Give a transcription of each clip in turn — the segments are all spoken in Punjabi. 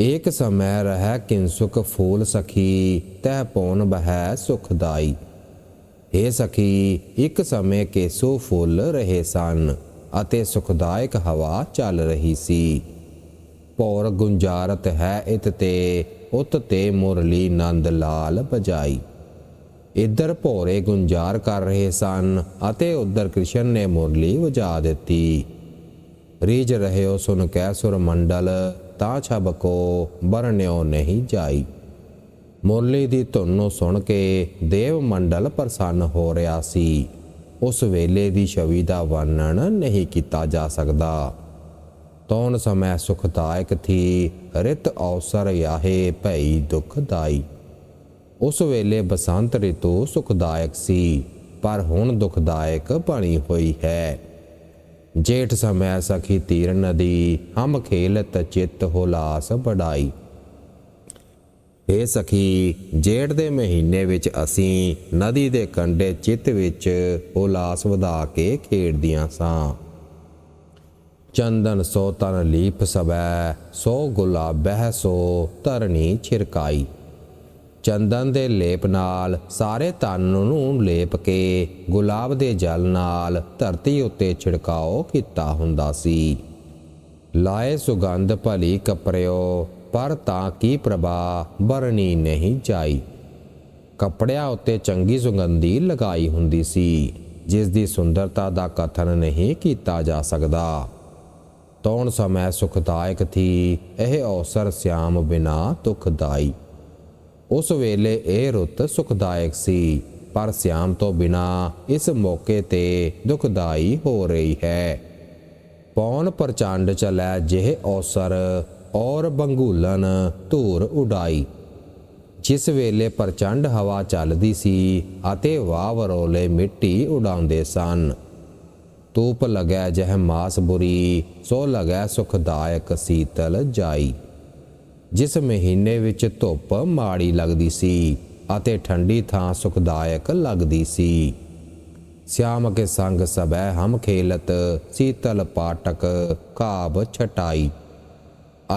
ਏਕ ਸਮੈ ਰਹਿ ਕਿਨਸੁਕ ਫੂਲ ਸਖੀ, ਤਹਿ ਪਉਨ ਬਹਿ ਸੁਖਦਾਈ ਏ ਸਖੀ, ਇੱਕ ਸਮੇਂ ਕੇਸੂ ਫੁੱਲ ਰਹੇ ਸਨ, ਅਤੇ ਸੁਖਦਾਇਕ ਹਵਾ ਚੱਲ ਰਹੀ ਸੀ। ਪੌਰ ਗੁੰਜਾਰਤ ਹੈ ਇਤ ਤੇ, ਉਤ ਤੇ ਮੁਰਲੀ ਨੰਦ ਲਾਲ ਬਜਾਈ ਇੱਧਰ ਭੋਰੇ ਗੁੰਜਾਰ ਕਰ ਰਹੇ ਸਨ, ਅਤੇ ਉੱਧਰ ਕ੍ਰਿਸ਼ਨ ਨੇ ਮੁਰਲੀ ਵਜਾ ਦਿੱਤੀ। ਰੀਜ ਰਹਿਓ ਸੁਨ ਕੈ ਸੁਰ ਮੰਡਲ, ਤਾਂ ਛਬ ਕੋ ਬਰਨਿਓ ਨਹੀਂ ਜਾਈ। ਮੁਰਲੀ ਦੀ ਧੁਨ ਨੂੰ ਸੁਣ ਕੇ ਦੇਵ ਮੰਡਲ ਪ੍ਰਸੰਨ ਹੋ ਰਿਹਾ ਸੀ। ਉਸ ਵੇਲੇ ਦੀ ਛਵੀ ਦਾ ਵਰਣਨ ਨਹੀਂ ਕੀਤਾ ਜਾ ਸਕਦਾ। ਤੌਣ ਸਮੈ ਸੁਖਦਾਇਕ ਥੀ, ਰਿਤ ਅਵਸਰ ਯਾਹੇ ਭਈ ਦੁਖਦਾਈ ਉਸ ਵੇਲੇ ਬਸੰਤ ਰਿਤੂ ਸੁਖਦਾਇਕ ਸੀ, ਪਰ ਹੁਣ ਦੁਖਦਾਇਕ ਬਣੀ ਹੋਈ ਹੈ। ਜੇਠ ਸਮੈ ਸਖੀ ਤੀਰ ਨਦੀ ਹਮ ਖੇਲਤ ਚਿੱਤ ਹੋਲਾਸ ਬੜਾਈ ਏ ਸਖੀ, ਜੇਠ ਦੇ ਮਹੀਨੇ ਵਿੱਚ ਅਸੀਂ ਨਦੀ ਦੇ ਕੰਢੇ ਚਿੱਤ ਵਿੱਚ ਉਲਾਸ ਵਧਾ ਕੇ ਖੇਡਦੀਆਂ ਸਾਂ। ਚੰਦਨ ਸੋ ਤਨ ਲੀਪ ਸਵੈ, ਸੋ ਗੁਲਾਬਹਿ ਸੋ ਧਰਣੀ ਛਿਰਕਾਈ। ਚੰਦਨ ਦੇ ਲੇਪ ਨਾਲ, ਸਾਰੇ ਤਨ ਨੂੰ ਲੇਪ ਕੇ ਗੁਲਾਬ ਦੇ ਜਲ ਨਾਲ ਧਰਤੀ ਉੱਤੇ ਛਿੜਕਾਓ ਕੀਤਾ ਹੁੰਦਾ ਸੀ। ਲਾਏ ਸੁਗੰਧ ਭਲੀ ਕਪਰਿਓ ਪਰ ਤਾਂ ਕੀ ਪ੍ਰਭਾ ਬਰਨੀ ਨਹੀਂ ਜਾਈ। ਕੱਪੜਿਆਂ ਉੱਤੇ ਚੰਗੀ ਸੁਗੰਧੀ ਲਗਾਈ ਹੁੰਦੀ ਸੀ ਜਿਸ ਦੀ ਸੁੰਦਰਤਾ ਦਾ ਕਥਨ ਨਹੀਂ ਕੀਤਾ ਜਾ ਸਕਦਾ। ਤੌਣ ਸਮੈ ਸੁਖਦਾਇਕ ਥੀ, ਇਹ ਔਸਰ ਸਿਆਮ ਬਿਨਾ ਦੁਖਦਾਈ। ਉਸ ਵੇਲੇ ਇਹ ਰੁੱਤ ਸੁਖਦਾਇਕ ਸੀ, ਪਰ ਸਿਆਮ ਤੋਂ ਬਿਨਾ ਇਸ ਮੌਕੇ ਤੇ ਦੁਖਦਾਈ ਹੋ ਰਹੀ ਹੈ। ਪੌਣ ਪ੍ਰਚੰਡ ਚਲੈ ਜਿਹ ਔਸਰ ਔਰ ਬੰਗੂਲਨ ਧੂਰ ਉਡਾਈ। ਜਿਸ ਵੇਲੇ ਪ੍ਰਚੰਡ ਹਵਾ ਚੱਲਦੀ ਸੀ ਅਤੇ ਵਾਵਰੋਲੇ ਮਿੱਟੀ ਉਡਾਉਂਦੇ ਸਨ। ਤੂਪ ਲਗੈ ਜਹ ਮਾਸ ਬੁਰੀ, ਸੋ ਲਗੈ ਸੁਖਦਾਇਕ ਸੀਤਲ ਜਾਈ। ਜਿਸ ਮਹੀਨੇ ਵਿੱਚ ਧੁੱਪ ਮਾੜੀ ਲੱਗਦੀ ਸੀ ਅਤੇ ਠੰਡੀ ਥਾਂ ਸੁਖਦਾਇਕ ਲੱਗਦੀ ਸੀ। ਸਿਆਮ ਕੇ ਸੰਗ ਸਬੈ ਹਮ ਖੇਲਤ, ਸੀਤਲ ਪਾਟਕ, ਕਾਬ ਛਟਾਈ।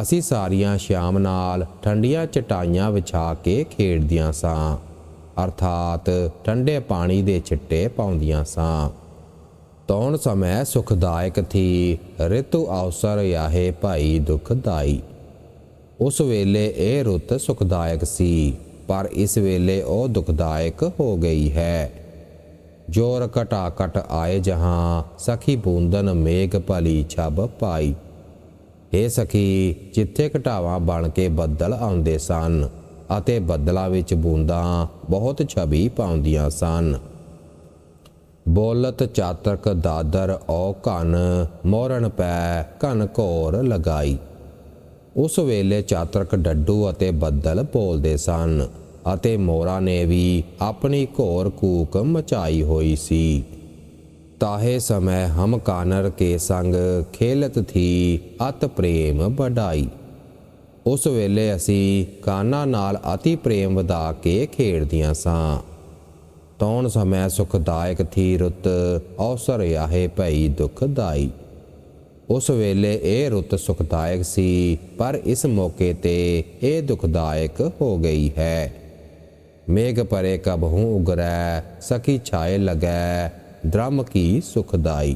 ਅਸੀਂ ਸਾਰੀਆਂ ਸ਼ਾਮ ਨਾਲ ਠੰਡੀਆਂ ਚਟਾਈਆਂ ਵਿਛਾ ਕੇ ਖੇਡਦੀਆਂ ਸਾਂ, ਅਰਥਾਤ ਠੰਡੇ ਪਾਣੀ ਦੇ ਛਿੱਟੇ ਪਾਉਂਦੀਆਂ ਸਾਂ। ਤੌਣ ਸਮੈ ਸੁਖਦਾਇਕ ਥੀ, ਰਿਤੂ ਅਵਸਰ ਯਾਹੇ ਭਾਈ ਦੁਖਦਾਈ। ਉਸ ਵੇਲੇ ਇਹ ਰੁੱਤ ਸੁਖਦਾਇਕ ਸੀ, ਪਰ ਇਸ ਵੇਲੇ ਉਹ ਦੁਖਦਾਇਕ ਹੋ ਗਈ ਹੈ। ਜੋਰ ਘਟਾ ਘਟ ਆਏ ਜਹਾਂ ਸਖੀ ਬੂੰਦਨ ਮੇਘ ਭਲੀ ਛਬ ਪਾਈ। ਏ ਸਖੀ, ਜਿੱਥੇ ਘਟਾਵਾਂ ਬਣ ਕੇ ਬੱਦਲ ਆਉਂਦੇ ਸਨ ਅਤੇ ਬੱਦਲਾਂ ਵਿੱਚ ਬੂੰਦਾਂ ਬਹੁਤ ਛਬੀ ਪਾਉਂਦੀਆਂ ਸਨ। ਬੋਲਤ ਚਾਤਰਕ ਦਾਦਰ ਔ ਘਨ ਮੋਰਨ ਪੈ ਘਨ ਘੋਰ ਲਗਾਈ। ਉਸ ਵੇਲੇ ਚਾਤਰਕ ਡੱਡੂ ਅਤੇ ਬੱਦਲ ਬੋਲਦੇ ਸਨ ਅਤੇ ਮੋਰਾ ਨੇ ਵੀ ਆਪਣੀ ਘੋਰ ਕੂਕ ਮਚਾਈ ਹੋਈ ਸੀ। ਤਾਹੇ ਸਮੈ ਹਮ ਕਾਨਰ ਕੇ ਸੰਗ ਖੇਲਤ ਥੀ ਅਤ ਪ੍ਰੇਮ ਵਡਾਈ। ਉਸ ਵੇਲੇ ਅਸੀਂ ਕਾਨਾ ਨਾਲ ਅਤੀ ਪ੍ਰੇਮ ਵਧਾ ਕੇ ਖੇਡਦੀਆਂ ਸਾਂ। ਤੌਣ ਸਮੈ ਸੁਖਦਾਇਕ ਥੀ ਰੁੱਤ ਔਸਰ ਆਹੇ ਭਈ ਦੁਖਦਾਈ। ਉਸ ਵੇਲੇ ਇਹ ਰੁੱਤ ਸੁਖਦਾਇਕ ਸੀ, ਪਰ ਇਸ ਮੌਕੇ ਤੇ ਇਹ ਦੁਖਦਾਇਕ ਹੋ ਗਈ ਹੈ। ਮੇਘ ਪਰੇ ਕਬਹੂ ਉਗਰੈ, ਸਖੀ ਛਾਏ ਲਗੈ, ਦ੍ਰਮ ਕੀ ਸੁਖਦਾਈ।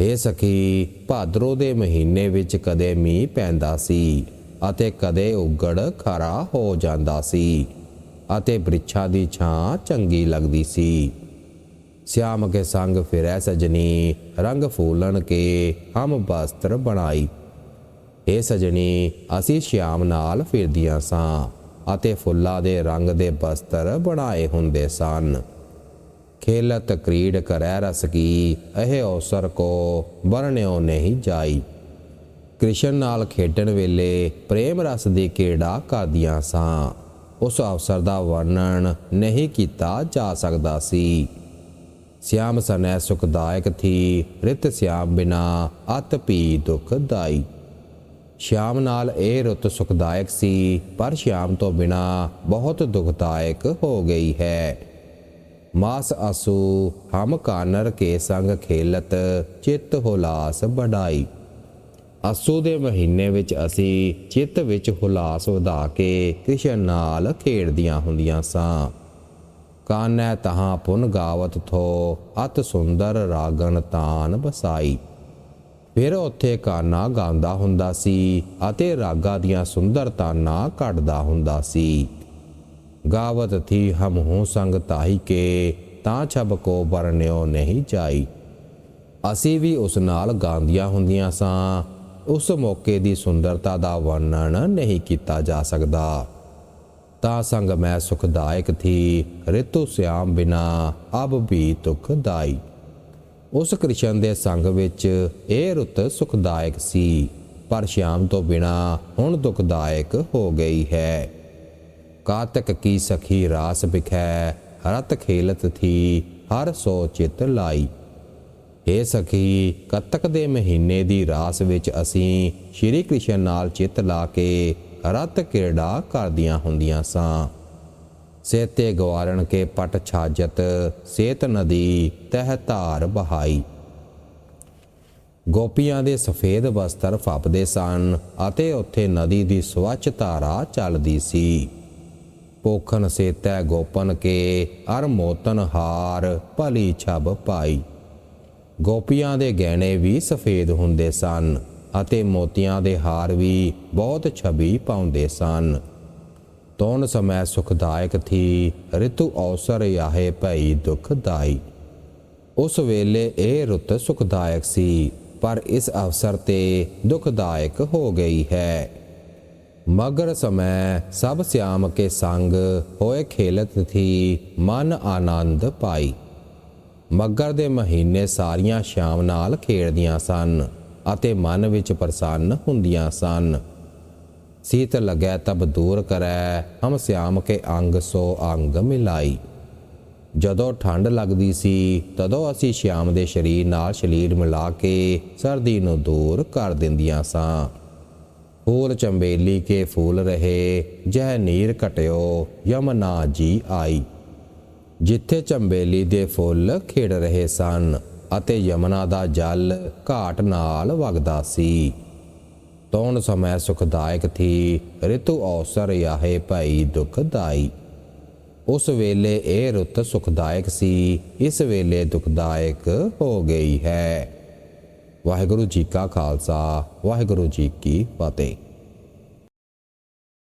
ਏ ਸਖੀ, ਭਾਦਰੋ ਦੇ ਮਹੀਨੇ ਵਿੱਚ ਕਦੇ ਮੀਂਹ ਪੈਂਦਾ ਸੀ ਅਤੇ ਕਦੇ ਉਗੜ ਖਰਾ ਹੋ ਜਾਂਦਾ ਸੀ ਅਤੇ ਬ੍ਰਿਛਾਂ ਦੀ ਛਾਂ ਚੰਗੀ ਲੱਗਦੀ ਸੀ। ਸਿਆਮ ਕੇ ਸੰਗ ਫਿਰੈ ਸਜਣੀ ਰੰਗ ਫੂਲਣ ਕੇ ਹਮ ਬਸਤਰ ਬਣਾਈ ਏ ਸਜਣੀ ਅਸੀਂ ਸ਼ਿਆਮ ਨਾਲ ਫਿਰਦੀਆਂ ਸਾਂ ਅਤੇ ਫੁੱਲਾਂ ਦੇ ਰੰਗ ਦੇ ਬਸਤਰ ਬਣਾਏ ਹੁੰਦੇ ਸਨ ਖੇਲਤ ਕ੍ਰੀੜ ਕਰੈ ਰਸ ਕੀ ਇਹ ਅਵਸਰ ਕੋ ਵਰਣਿਓ ਨਹੀਂ ਜਾਈ ਕ੍ਰਿਸ਼ਨ ਨਾਲ ਖੇਡਣ ਵੇਲੇ ਪ੍ਰੇਮ ਰਸ ਦੀ ਕੀੜਾ ਕਰਦੀਆਂ ਸਾਂ ਉਸ ਅਵਸਰ ਦਾ ਵਰਣਨ ਨਹੀਂ ਕੀਤਾ ਜਾ ਸਕਦਾ ਸੀ ਸਿਆਮ ਸਨੈ ਸੁਖਦਾਇਕ ਥੀ, ਰਿਤ ਸਿਆਮ ਬਿਨਾ ਅਤ ਪੀ ਦੁਖਦਾਈ ਸ਼ਾਮ ਨਾਲ ਇਹ ਰੁੱਤ ਸੁਖਦਾਇਕ ਸੀ, ਪਰ ਸ਼ਾਮ ਤੋਂ ਬਿਨਾ ਬਹੁਤ ਦੁਖਦਾਇਕ ਹੋ ਗਈ ਹੈ। ਮਾਸ ਆਸੂ, ਹਮ ਕਾਨਰ ਕੇ ਸੰਗ ਖੇਲਤ, ਚਿੱਤ ਹੁਲਾਸ ਬੜਾਈ ਆਸੂ ਦੇ ਮਹੀਨੇ ਵਿੱਚ ਅਸੀਂ ਚਿੱਤ ਵਿੱਚ ਹੁਲਾਸ ਵਧਾ ਕੇ ਕ੍ਰਿਸ਼ਨ ਨਾਲ ਖੇਡਦੀਆਂ ਹੁੰਦੀਆਂ ਸਾਂ। ਕਾਨੈ ਤਹਾਂ ਪੁਨ ਗਾਵਤ ਥੋ, ਅਤ ਸੁੰਦਰ ਰਾਗਣ ਤਾਨ ਬਸਾਈ। ਫਿਰ ਉੱਥੇ ਕਾਨਾ ਗਾਉਂਦਾ ਹੁੰਦਾ ਸੀ ਅਤੇ ਰਾਗਾਂ ਦੀਆਂ ਸੁੰਦਰ ਤਾਨਾਂ ਕੱਢਦਾ ਹੁੰਦਾ ਸੀ। ਗਾਵਤ ਥੀ, ਹਮ ਹੂੰ ਸੰਗ ਤਾਹੀ ਕੇ, ਤਾਂ ਛਬ ਕੋ ਬਰਨਿਓ ਨਹੀਂ ਜਾਈ ਅਸੀਂ ਵੀ ਉਸ ਨਾਲ ਗਾਉਂਦੀਆਂ ਹੁੰਦੀਆਂ ਸਾਂ, ਉਸ ਮੌਕੇ ਦੀ ਸੁੰਦਰਤਾ ਦਾ ਵਰਣਨ ਨਹੀਂ ਕੀਤਾ ਜਾ ਸਕਦਾ। ਤਾ ਸੰਗ ਮੈਂ ਸੁਖਦਾਇਕ ਥੀ, ਰਿਤੂ ਸਿਆਮ ਬਿਨਾ ਅਬ ਵੀ ਦੁਖਦਾਈ ਉਸ ਕ੍ਰਿਸ਼ਨ ਦੇ ਸੰਗ ਵਿੱਚ ਇਹ ਰੁੱਤ ਸੁਖਦਾਇਕ ਸੀ, ਪਰ ਸ਼ਾਮ ਤੋਂ ਬਿਨਾ ਹੁਣ ਦੁਖਦਾਇਕ ਹੋ ਗਈ ਹੈ। ਕਾਤਕ ਕੀ ਸਖੀ ਰਾਸ ਬਿਖੈ, ਰਤ ਖੇਲਤ ਥੀ, ਹਰ ਸੋ ਚਿਤ ਲਾਈ। ਏ ਸਖੀ, ਕਤਕ ਦੇ ਮਹੀਨੇ ਦੀ ਰਾਸ ਵਿੱਚ ਅਸੀਂ ਸ਼੍ਰੀ ਕ੍ਰਿਸ਼ਨ ਨਾਲ ਚਿੱਤ ਲਾ ਕੇ ਰਤ ਕਿਰੜਾ ਕਰਦੀਆਂ ਹੁੰਦੀਆਂ ਸਾਂ? ਸੇਤੇ ਗਵਾਰਣ ਕੇ ਪਟ ਛਾਜਤ, ਸੇਤ ਨਦੀ ਤਹਿ ਧਾਰ ਬਹਾਈ। ਗੋਪੀਆਂ ਦੇ ਸਫੇਦ ਵਸਤਰ ਫੱਪਦੇ ਸਨ ਅਤੇ ਉੱਥੇ ਨਦੀ ਦੀ ਸਵੱਛ ਧਾਰਾ ਚੱਲਦੀ ਸੀ। ਪੋਖਨ ਸੇਤੈ ਗੋਪਨ ਕੇ ਅਰ ਮੋਤਨ ਹਾਰ ਭਲੀ ਛਬ ਪਾਈ। ਗੋਪੀਆਂ ਦੇ ਗਹਿਣੇ ਵੀ ਸਫੇਦ ਹੁੰਦੇ ਸਨ। ਅਤੇ ਮੋਤੀਆਂ ਦੇ ਹਾਰ ਵੀ ਬਹੁਤ ਛਬੀ ਪਾਉਂਦੇ ਸਨ। ਤੋਨ ਸਮੈ ਸੁਖਦਾਇਕ ਥੀ, ਰਿਤੂ ਅਵਸਰ ਯਾਹੇ ਭਈ ਦੁਖਦਾਈ ਉਸ ਵੇਲੇ ਇਹ ਰੁੱਤ ਸੁਖਦਾਇਕ ਸੀ, ਪਰ ਇਸ ਅਵਸਰ ਤੇ ਦੁਖਦਾਇਕ ਹੋ ਗਈ ਹੈ। ਮਗਰ ਸਮੈ ਸਭ ਸਿਆਮ ਕੇ ਸੰਗ ਹੋਏ ਖੇਲਤ ਥੀ, ਮਨ ਆਨੰਦ ਪਾਈ। ਮਗਰ ਦੇ ਮਹੀਨੇ ਸਾਰੀਆਂ ਸ਼ਾਮ ਨਾਲ ਖੇਡਦੀਆਂ ਸਨ। ਅਤੇ ਮਨ ਵਿੱਚ ਪ੍ਰਸੰਨ ਹੁੰਦੀਆਂ ਸਨ। ਸੀਤ ਲਗੈ ਤਬ ਦੂਰ ਕਰੈ, ਹਮ ਸਿਆਮ ਕੇ ਅੰਗ ਸੋ ਅੰਗ ਮਿਲਾਈ। ਜਦੋਂ ਠੰਡ ਲੱਗਦੀ ਸੀ, ਤਦੋਂ ਅਸੀਂ ਸ਼ਿਆਮ ਦੇ ਸਰੀਰ ਨਾਲ ਸਰੀਰ ਮਿਲਾ ਕੇ ਸਰਦੀ ਨੂੰ ਦੂਰ ਕਰ ਦਿੰਦੀਆਂ ਸਾਂ। ਫੂਲ ਚੰਬੇਲੀ ਕੇ ਫੂਲ ਰਹੇ, ਜਹ ਨੀਰ ਘਟਿਓ ਯਮਨਾ ਜੀ ਆਈ। ਜਿੱਥੇ ਚੰਬੇਲੀ ਦੇ ਫੁੱਲ ਖਿੜ ਰਹੇ ਸਨ ਅਤੇ ਯਮਨਾ ਦਾ ਜਲ ਘਾਟ ਨਾਲ ਵਗਦਾ ਸੀ। ਤੌਣ ਸਮੈ ਸੁਖਦਾਇਕ ਥੀ, ਰਿਤੂ ਔਸਰ ਯਾਹੇ ਭਈ ਦੁਖਦਾਈ ਉਸ ਵੇਲੇ ਇਹ ਰੁੱਤ ਸੁਖਦਾਇਕ ਸੀ, ਇਸ ਵੇਲੇ ਦੁਖਦਾਇਕ ਹੋ ਗਈ ਹੈ। ਵਾਹਿਗੁਰੂ ਜੀ ਕਾ ਖਾਲਸਾ, ਵਾਹਿਗੁਰੂ ਜੀ ਕੀ ਫਤਿਹ।